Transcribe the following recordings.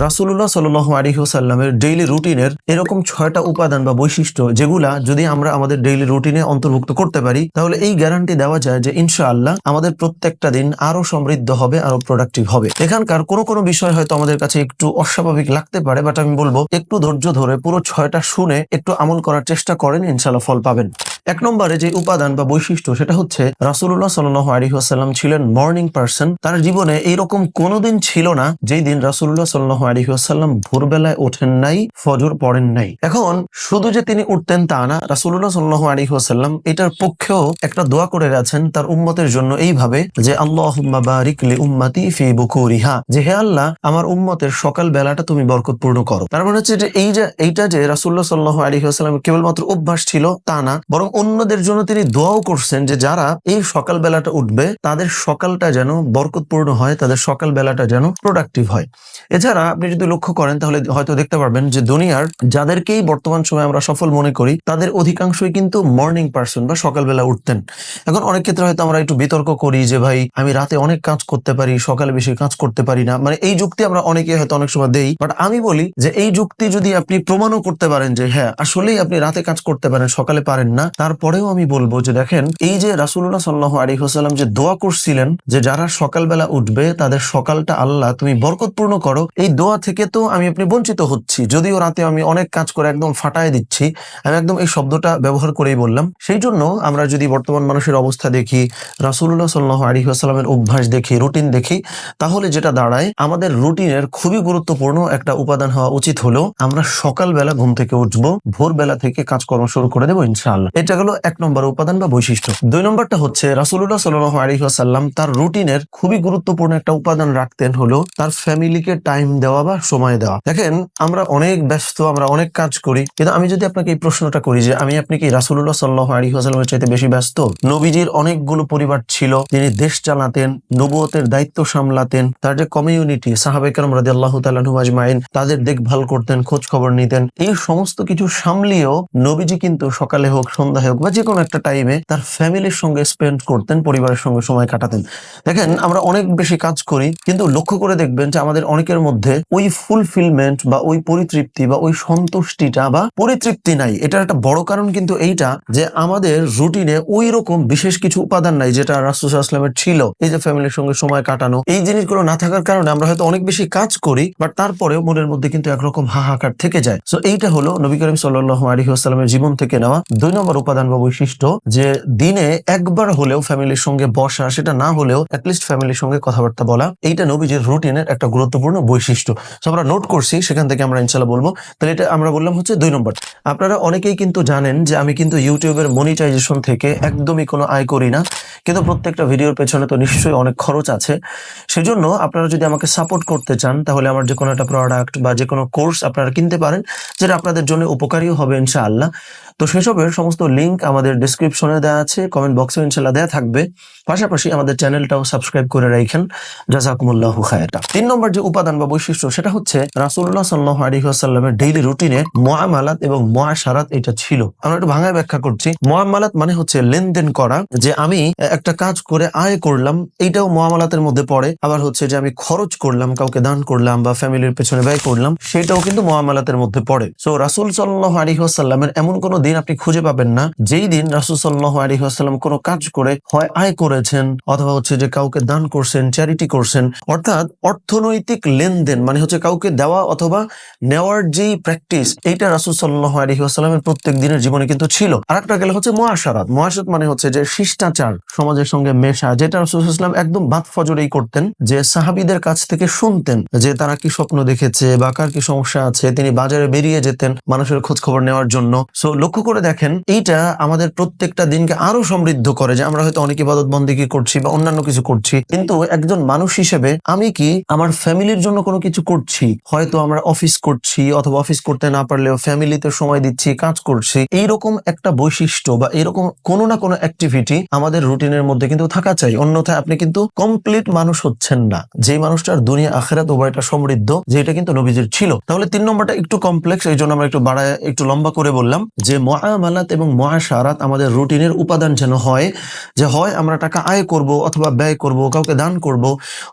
রাসুল্লাহ সাল আলী সাল্লামের ডেইলি রুটিনের এরকম ছয়টা উপাদান বা বৈশিষ্ট্য যেগুলা যদি আমরা আমাদের ডেইলি রুটিনে অন্তর্ভুক্ত করতে পারি, তাহলে এই গ্যারান্টি দেওয়া যায় যে ইনশাআল্লাহ আমাদের প্রত্যেকটা দিন আরও সমৃদ্ধ হবে, আরও প্রোডাক্টিভ হবে। এখানকার কোনো কোনো বিষয় হয়তো আমাদের কাছে একটু অস্বাভাবিক লাগতে পারে বাট আমি বলব একটু ধৈর্য ধরে পুরো ছয়টা শুনে একটু আমল করার চেষ্টা করেন, ইনশাআল্লাহ ফল পাবেন। এক নম্বরে যে উপাদান বা বৈশিষ্ট্য, সেটা হচ্ছে রাসুল্লাহ সাল আলী আসাল্লাম ছিলেন মর্নিং পার্সন তার জীবনে এইরকম কোনোদিন ছিল না যেই দিন রাসুল্লাহ সাল্লাহ আলী আসাল্লাম ভোরবেলায় ওঠেন নাই, ফজর পড়েন নাই। এখন শুধু যে তিনি উঠতেন তা না রাসুল্লাহ সাল্লাহ আলী আসাল্লাম এটার পক্ষেও একটা দোয়া করে গেছেন তার উম্মতের জন্য এইভাবে যে আল্লাহ বারিক লি উম্মাতি ফি বুকুরিহা। যে, হে আল্লাহ, আমার উম্মতের সকাল বেলাটা তুমি বরকতপূর্ণ করো। তার মানে হচ্ছে যে, এই যে, এইটা যে রাসুল্লাহ সাল্লাহ আলী আসাল্লাম কেবলমাত্র অভ্যাস ছিল তা না, বরং অন্যদের জন্য তিনি দোয়াও করছেন যে যারা এই সকাল বেলাটা উঠবে, তাদের সকালটা যেন বরকতপূর্ণ হয়, তাদের সকাল বেলাটা যেন প্রোডাক্টিভ হয়। এছাড়া আপনি যদি লক্ষ্য করেন, তাহলে হয়তো দেখতে পারবেন যে দুনিয়ার যাদেরকেই বর্তমান সময় আমরা সফল মনে করি, তাদের অধিকাংশই কিন্তু মর্নিং পার্সন বা সকালবেলা উঠতেন। এখন অনেক ক্ষেত্রে হয়তো আমরা একটু বিতর্ক করি যে, ভাই, আমি রাতে অনেক কাজ করতে পারি, সকালে বেশি কাজ করতে পারি না। মানে এই যুক্তি আমরা অনেকে হয়তো অনেক সময় দেই বাট আমি বলি যে, এই যুক্তি যদি আপনি প্রমাণও করতে পারেন যে হ্যাঁ আসলেই আপনি রাতে কাজ করতে পারেন, সকালে পারেন না তারপরেও আমি বলব যে দেখেন, এই যে রাসুল্লাহ সাল্লাহ আলী হোসাল্লাম যে দোয়া করছিলেন, যে যারা সকালবেলা উঠবে, তাদের সকালটা আল্লাহ তুমি বরকতপূর্ণ করো, এই দোয়া থেকে তো আমি আপনি বঞ্চিত হচ্ছি। যদিও রাতে আমি অনেক কাজ করে একদম ফাটায় দিচ্ছি, আমি একদম এই শব্দটা ব্যবহার করেই বললাম। সেই জন্য আমরা যদি বর্তমান মানুষের অবস্থা দেখি রাসুল্লাহ সাল্লাহ আলী আসসালামের অভ্যাস দেখি, রুটিন দেখি, তাহলে যেটা দাঁড়ায়, আমাদের রুটিনের খুবই গুরুত্বপূর্ণ একটা উপাদান হওয়া উচিত হলো, আমরা সকালবেলা ঘুম থেকে উঠবো, ভোরবেলা থেকে কাজকর্ম শুরু করে দেবো, ইনশাআল্লাহ। এটা হলো এক নম্বর উপাদান বা বৈশিষ্ট্য। দুই নম্বরটা হচ্ছে রাসুল্লাহ সাল্লাহ আলী আসাল্লাম তার রুটিনের খুবই গুরুত্বপূর্ণ একটা উপাদান রাখতেন হলো তার ফ্যামিলিকে টাইম দেওয়া বা সময় দেওয়া। দেখেন, আমরা অনেক ব্যস্ত, আমরা অনেক কাজ করি, কিন্তু আমি যদি আপনাকে এই প্রশ্নটা করি যে আমি আপনি কি রাসুল্লাহ সাল্লাহ আলী আসাল্লামের চাইতে বেশি ব্যস্ত? নবীজির অনেকগুলো পরিবার ছিল, তিনি দেশ চালাতেন নবুয়তের দায়িত্ব সামলাতেন, তার যে কমিউনিটি সাহাবেকরম রাজি আল্লাহ তালুমাজমাইন তাদের দেখভাল করতেন, খোঁজ খবর নিতেন, এই সমস্ত কিছু সামলিয়েও নবীজি কিন্তু সকালে হোক সন্ধ্যায় হোক বা যে কোনো একটা টাইমে তার ফ্যামিলির সঙ্গে স্পেন্ড করতেন, পরিবারের সঙ্গে সময় কাটাতেন। দেখেন, আমরা অনেক বেশি কাজ করি, কিন্তু লক্ষ্য করে দেখবেন যে আমাদের অনেকের মধ্যে ওই ফুলফিলমেন্ট বা ওই পরিতৃপ্তি বা ওই সন্তুষ্টিটা বা পরিতৃপ্তি নাই। এটার একটা বড় কারণ কিন্তু এইটা যে আমাদের রুটিনে ওই রকম বিশেষ কিছু উপাদান নাই, যেটা রাসুসাল্লামের ছিল। এই যে ফ্যামিলির সঙ্গে সময় কাটানো, এই জিনিসগুলো না থাকার কারণে আমরা হয়তো অনেক বেশি কাজ করি বাট তারপরেও মনের মধ্যে কিন্তু একরকম হাহাকার থেকে যায়। সো এইটা হলো নবী করিম সাল্লাহ আসসালামের জীবন থেকে নেওয়া দুই নম্বর উপাদান। বা বৈশিষ্ট্য যে দিনে একবার হলেও ফ্যামিলির সঙ্গে বসা, সেটা না হলেও অ্যাটলিস্ট ফ্যামিলির সঙ্গে কথাবার্তা বলা, এইটা নবীজির রুটিনের একটা গুরুত্বপূর্ণ বৈশিষ্ট্য। So আমরা নোট করছি, সেখান থেকে আমরা ইনশাল্লাহ বলব। তাহলে এটা আমরা বললাম হচ্ছে দুই নম্বর। আপনারা অনেকেই কিন্তু জানেন যে আমি কিন্তু ইউটিউবের মনিটাইজেশন থেকে একদমই কোনো আয় করি না। কিন্তু প্রত্যেকটা ভিডিওর পেছনে তো নিশ্চয়ই অনেক খরচ আছে। সেজন্য আপনারা যদি আমাকে সাপোর্ট করতে চান, তাহলে আমার যে কোনো একটা প্রোডাক্ট বা যে কোনো কোর্স আপনারা কিনতে পারেন, যেটা আপনাদের জন্য উপকারীও হবে ইনশাআল্লাহ। তো সেসবের সমস্ত লিংক আমাদের ডিসক্রিপশনে দেওয়া আছে কমেন্ট বক্সে ইনশাল্লাহ দেওয়া থাকবে। পাশাপাশি আমাদের চ্যানেলটাও সাবস্ক্রাইব করে রাখেন জাজাকুমুল্লাহ খায়টা তিন নম্বর যে উপাদান বা বৈশিষ্ট্য, সেটা হচ্ছে রাসুল্লাহ সাল্লাহ আলহিহাসাল্লামের ডেইলি রুটিনে মহামালাত এবং মহাসারাত এটা ছিল। আমরা একটু ভাঙায় ব্যাখ্যা করছি। মহামালাত মানে হচ্ছে লেনদেন করা, যে আমি একটা কাজ করে আয় করলাম, এইটাও মহামালাতের মধ্যে পড়ে। আবার হচ্ছে যে আমি খরচ করলাম, কাউকে দান করলাম বা ফ্যামিলির পেছনে ব্যয় করলাম, সেটাও কিন্তু মহামালাতের মধ্যে পড়ে। সো রাসুল সাল্লাহ আলহিহাসাল্লামের এমন কোনো দিন আপনি খুঁজে পাবেন না। যেই দিন রাসুল সাল্লাহ আলহিহাসাল্লাম কোনো কাজ করে, হয় আয় করেছেন, অথবা হচ্ছে যে কাউকে দান করছেন চ্যারিটি করছেন, অর্থাৎ অর্থনৈতিক লেনদেন মানে হচ্ছে কাউকে দেওয়া অথবা নেওয়ার যেই প্র্যাকটিস এইটা রাসুল সাল্লাহ আলহিহাস্লামের প্রত্যেক দিনের জীবনে কিন্তু ছিল। আর একটা গেলে হচ্ছে মহাসারাত মহাসারাত মানে হচ্ছে যে শিষ্টাচার, সমাজের সঙ্গে মেশা, যেটা রাসুল ইসলাম একদম বাদ ফজরেই করতেন, যে সাহাবিদের কাছ থেকে শুনতেন, যে তারা কি স্বপ্ন দেখেছে বা কার কি সমস্যা আছে, তিনি বাজারে বেরিয়ে যেতেন মানুষের খোঁজ খবর নেওয়ার জন্য। সো লক্ষ্য করে দেখেন, এইটা আমাদের প্রত্যেকটা দিনকে আরও সমৃদ্ধ করে যে আমরা হয়তো অনেক ইবাদত বন্দিগি করছি বা অন্যান্য কিছু করছি। কিন্তু একজন মানুষ হিসেবে আমি কি আমার ফ্যামিলির জন্য কোনো কিছু করছি? হয়তো আমরা অফিস করছি অথবা অফিস করতে না পারলেও ফ্যামিলিতে সময় দিচ্ছি, কাজ করছি। এইরকম একটা বৈশিষ্ট্য বা এরকম কোনো না কোনো অ্যাক্টিভিটি আমাদের রুটিনের মধ্যে কিন্তু থাকা চাই। অন্যথায় আপনি কিন্তু কমপ্লিট মানুষ হচ্ছেন না। যে মানুষটার দুনিয়া আখেরাত উভয়টা সমৃদ্ধ যেটা কিন্তু নবীজির ছিল। তাহলে তিন নম্বরটা একটু কমপ্লেক্স এই জন্য আমরা একটু বাড়ায়, একটু লম্বা করে বললাম যে মহামালাত এবং মহাসারাত আমাদের রুটিনের উপাদান যেন হয়, যে হয় আমরা টাকা আয় করব অথবা ব্যয় করব, কাউকে দান করব,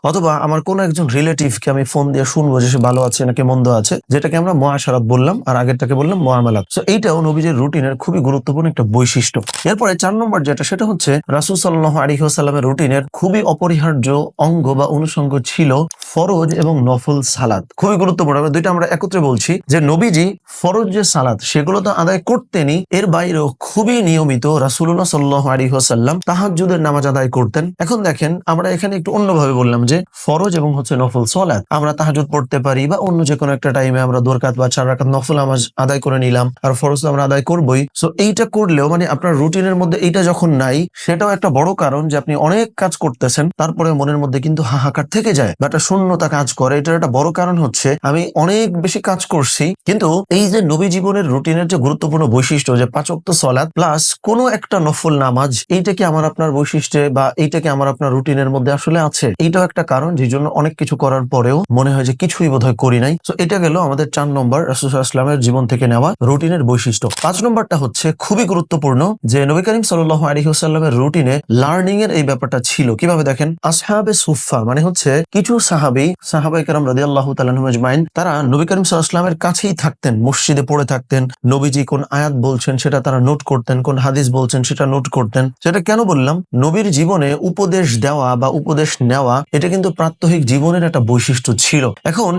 অথবা আমার কোনো একজন রিলেটিভকে আমি ফোন দিয়ে শুনব যে সে ভালো আছে নাকি মন্দ আছে, যেটাকে আমরা মহাসারাত বললাম আর আগেরটাকে বললাম মহামালাত তো এইটাও নবীজের রুটিনের খুবই গুরুত্বপূর্ণ একটা বৈশিষ্ট্য। এরপরে চার নম্বর যেটা, সেটা হচ্ছে রাসুল সাল্লাহ আলিহাসাল্লামের রুটিনের খুবই অপরিহার্য অঙ্গ বা অনুষঙ্গ ছিল ফরজ এবং নফল সালাদ। খুবই গুরুত্বপূর্ণ। আমরা দুইটা আমরা একত্রে বলছি যে নবীজি ফরজ যে সালাদ, সেগুলো তো আদায় করতেনই। এর বাইরেও খুবই নিয়মিত রাসুল্লাহ সাল্লাহ আলী আলিহাসাল্লাম তাহাজুদের নামাজ আদায় করতেন। এখন দেখেন, আমরা এখানে একটু অন্যভাবে বললাম যে ফরজ এবং হচ্ছে নফল সলাদ, আমরা তাহাজুদ পড়তে পারি বা অন্য যে কোনো একটা টাইমে আমরা দোরকাত বা চার রাকাত নফল নামাজ আদায় করে নিলাম আর ফরজ আমরা আদায় করবই। সো এইটা করলেও মানে আপনার রুটিনের মধ্যে এইটা যখন নাই, সেটাও একটা বড় কারণ যে আপনি অনেক কাজ করতেছেন তারপরে মনের মধ্যে কিন্তু হাহাকার থেকে যায়। বা একটা শূন্যতা কাজ করে, এটার একটা বড় কারণ হচ্ছে আমি অনেক বেশি কাজ করছি, কিন্তু এই যে নবী জীবনের রুটিনের যে গুরুত্বপূর্ণ বৈশিষ্ট্য যে পাচক্ত সলাদ প্লাস কোনো একটা নফল নামাজ, এইটা কি আমার আপনার বৈশিষ্ট্যে বা এইটা কি আমার আপনার রুটিনের মধ্যে আসলে আছে? এইটাও একটা কারণ যে জন্য অনেক কিছু করার পরেও মনে হয় যে কিছুই বোধহয় করি নাই। তো এটা গেল আমাদের চার নম্বর রাসুলামের জীবন থেকে নেওয়া রুটিনের বৈশিষ্ট্য। পাঁচ নম্বরটা হচ্ছে খুবই গুরুত্বপূর্ণ যে নবী করিম সাল্লাহ আলহিহাস্লামের রুটিনে লার্নিং এর এই ব্যাপারটা ছিল। কীভাবে দেখেন? আসহাবে সুফা মানে হচ্ছে কিছু সাহাবি সাহাবাই কারাম রাজি আল্লাহ তালাহমাইন তারা নবী করিম সাল্লাহামের কাছেই থাকতেন, মসজিদে পড়ে থাকতেন। নবীজি কোন আয়াত বলছেন সেটা তারা নোট করতেন, কোন হাদিস বলছেন সেটা নোট করতেন। সেটা কেন বললাম? নবীর জীবনে উপদেশ দেওয়া বা উপদেশ নেওয়া, এটা কিন্তু প্রাত্যহিক জীবনের একটা বৈশিষ্ট্য ছিল। এখন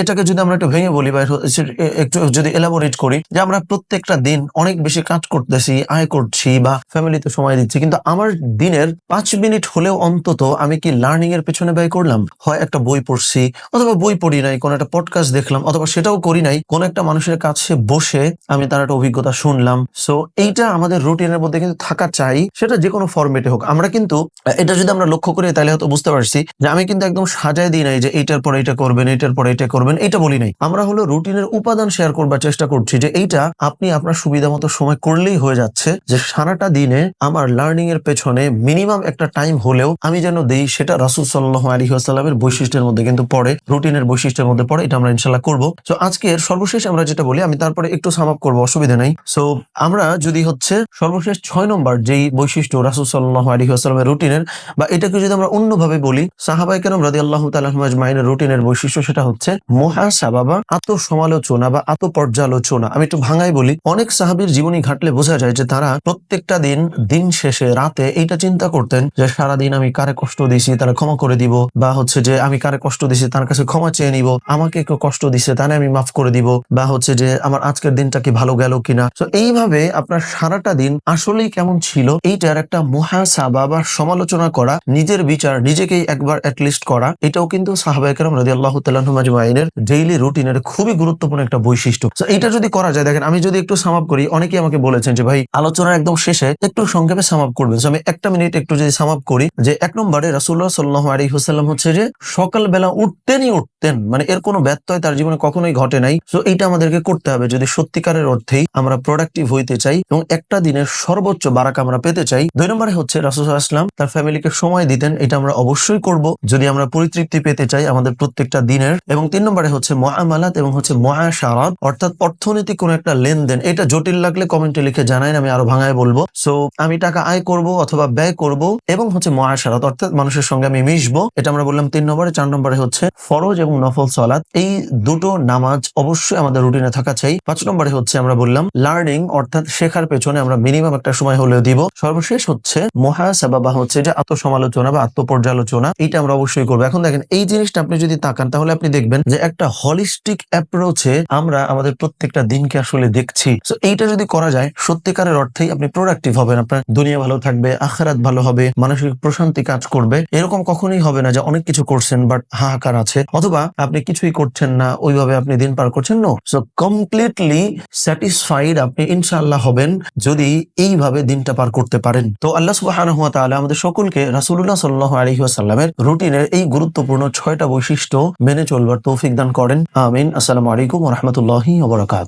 এটাকে যদি আমরা একটু ভেঙে বলি বা একটু যদি এলাবোরেট করি, যে আমরা প্রত্যেকটা দিন অনেক বেশি কাজ করতেছি, আয় করছি বা ফ্যামিলিতে সময় দিচ্ছি, কিন্তু আমার দিনের পাঁচ মিনিট হলেও অন্তত আমি কি লার্নিং এর পেছনে ব্যয় করলাম? হয় একটা বই পড়ছি, অথবা বই পড়ি নাই, কোন একটা পডকাস্ট দেখলাম, অথবা সেটাও করি নাই, কোন একটা মানুষের কাছে বসে আমি তার একটা অভিজ্ঞতা শুনলাম। সো এইটা আমাদের রুটিনের মধ্যে কিন্তু থাকা চাই, সেটা যে কোনো ফরম্যাটে হোক। আমরা কিন্তু, এটা যদি আমরা লক্ষ্য করি, তাহলে হয়তো বুঝতে পারছি যে আমি কিন্তু একদম সাজায় দিই নাই যে এইটার পরে এটা করবেন, এইটার পরে এটা করবেন, এটা বলি নাই। আমরা হলো রুটিনের উপাদান শেয়ার করবার চেষ্টা করছি যে এইটা আপনি আপনার সুবিধা মতো সময় করলেই হয়ে যাচ্ছে, যে সারাটা দিনে আমার লার্নিং এর পেছনে মিনিমাম একটা টাইম হলেও আমি যেন দেই, সেটা রাসুল সাল্লাহ আলী আসসালামের বৈশিষ্ট্যের মধ্যে কিন্তু পড়ে, রুটিনের বৈশিষ্ট্যের মধ্যে পড়ে, এটা আমরা ইনশাল্লাহ করব। তো আজকের সর্বশেষ আমরা যেটা বলি, আমি তারপরে একটু সাম আপ করব, অসুবিধা নেই। সো আমরা যদি হচ্ছে সর্বশেষ ছয় নম্বর যেই বৈশিষ্ট্য রাসুল সাল্লাহ আলী আসসালামের রুটিনের, বা এটাকে যদি আমরা অন্যভাবে বলি সাহাবাই কেন রাজি আল্লাহ তালাহমাইনের রুটিনের বৈশিষ্ট্য সেটা হচ্ছে মহাসাবা বা আত্মসমালোচনা বা আত্মপর্যালোচনা। আমি একটু ভাঙাই বলি, অনেক সাহাবীর জীবনী ঘাটলে বোঝা যায় যে তারা প্রত্যেকটা দিন দিন শেষে রাতে এইটা চিন্তা করতেন যে সারাদিন আমি কারে কষ্ট দিয়েছি, তারা ক্ষমা করে দিব, বা হচ্ছে যে আমি কারে কষ্ট দিছি, তার কাছে ক্ষমা চেয়ে নিব। আমাকে একটু কষ্ট দিছে, তাহলে আমি মাফ করে দিব। বা হচ্ছে যে, আমার আজকের দিনটা কি ভালো গেল কিনা? তো এইভাবে আপনার সারাটা দিন আসলেই কেমন ছিল, এইটার একটা মহাসাবা বা সমালোচনা করা, নিজের বিচার নিজেকেই একবার অ্যাটলিস্ট করা, এটাও কিন্তু সাহাবাহাম রাজি আল্লাহ তাল্লাহমাজমাইনের ডেইলি রুটিনের খুবই গুরুত্বপূর্ণ একটা বৈশিষ্ট্য। তো এটা যদি করা যায়, দেখেন, আমি যদি একটু সামাপ করি, অনেকেই আমাকে বলেছেন যে, ভাই, আলোচনার একদম শেষে একটু সংক্ষেপে সামাপ করবেন। আমি একটা মিনিট একটু যদি সামাপ করি, যে এক নম্বরে রাসুল্লাহ সাল্লাহ আলী হুসাল্লাম হচ্ছে যে সকালবেলা উঠতেনই উঠতেন। মানে এর কোনো ব্যত্যয় তার জীবনে কখনোই ঘটে নাই। তো এইটা আমাদেরকে করতে হবে। যদি সত্যিকারের অর্থেই আমরা প্রোডাক্টিভ হইতে চাই এবং একটা দিনের সর্বোচ্চ বারাক আমরা পেতে চাই, দুই নম্বরে হচ্ছে রাসুল আসলাম তার ফ্যামিলিকে সময় দিতেন। এটা আমরা অবশ্যই করব। যদি আমরা পরিতৃপ্তি পেতে চাই আমাদের প্রত্যেকটা দিনের। এবং তিন নম্বরে হচ্ছে মহামালাত এবং হচ্ছে মহাসারাত অর্থাৎ অর্থনৈতিক কোন একটা লেনদেন। এটা জটিল লাগলে কমেন্টে লিখে জানাইন, আমি আরও ভাঙায় বলব। সো আমি টাকা আয় করব অথবা ব্যয় করব এবং হচ্ছে মহাসারাত অর্থাৎ মানুষের সঙ্গে আমি মিশবো। এটা আমরা বললাম তিন নম্বরে, চার হচ্ছে ফরজ এবং নফল সলাৎ এই দুটো নামাজ অবশ্যই আমাদের রুটিনে থাকা চাই। পাঁচ নম্বরে হচ্ছে আমরা বললাম লার্নিং অর্থাৎ শেখার পেছনে আমরা মিনিমাম একটা সময় হলেও দিব। সর্বশেষ হচ্ছে মহাসাবা বা হচ্ছে যে আত্মসমালোচনা বা আত্মপর্যালোচনা, এইটা আমরা অবশ্যই করব। এখন দেখেন, এই জিনিসটা আপনি যদি তাকান, তাহলে আপনি দেখবেন যে একটা হলিস্টিক অ্যাপ্রোচে আমরা আমাদের প্রত্যেকটা দিনকে আসলে দেখছি। তো এইটা যদি করা যায়, সত্যিকারের অর্থেই আপনি প্রোডাক্টিভ হবেন। আপনার দুনিয়া ভালো থাকবে, আখারাত ভালো হবে, মানসিক প্রশান্তি কাজ করবে। এরকম কখনোই হবে না যে অনেক কিছু করছেন বাট হাহাকার আছে। অথবা আপনি কিছুই করছেন না, ওইভাবে আপনি দিন পার করছেন নো সো কমপ্লিটলি স্যাটিসফাইড আপনি ইনশাআল্লাহ হবেন যদি এইভাবে দিনটা পার করতে পারেন। তো আল্লাহ তাআলা আমাদের সকলকে রাসূলুল্লাহ সাল্লাল্লাহু আলাইহি ওয়াসাল্লামের রুটিনের এই গুরুত্বপূর্ণ ছয়টা বৈশিষ্ট্য মেনে চলবার তৌফিক দান করেন। আমিন। আসসালামু আলাইকুম রাহমাতুল্লাহি ওয়া বারাকাতুহু।